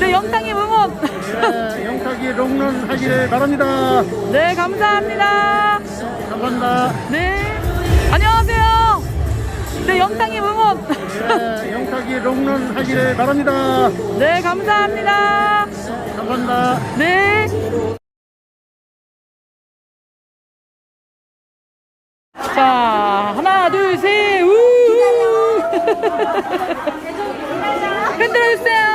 네 영상이 뭔가 네, 영탁이 롱런 하기를 바랍니다. 네, 감사합니다. 감사합니다. 네. 안녕하세요. 네, 영탁님 응원. 네, 영탁이 롱런 하기를 바랍니다. 네, 감사합니다. 감사합니다. 네. 자, 하나, 둘, 셋, 우! 네, 흔들어 주세요.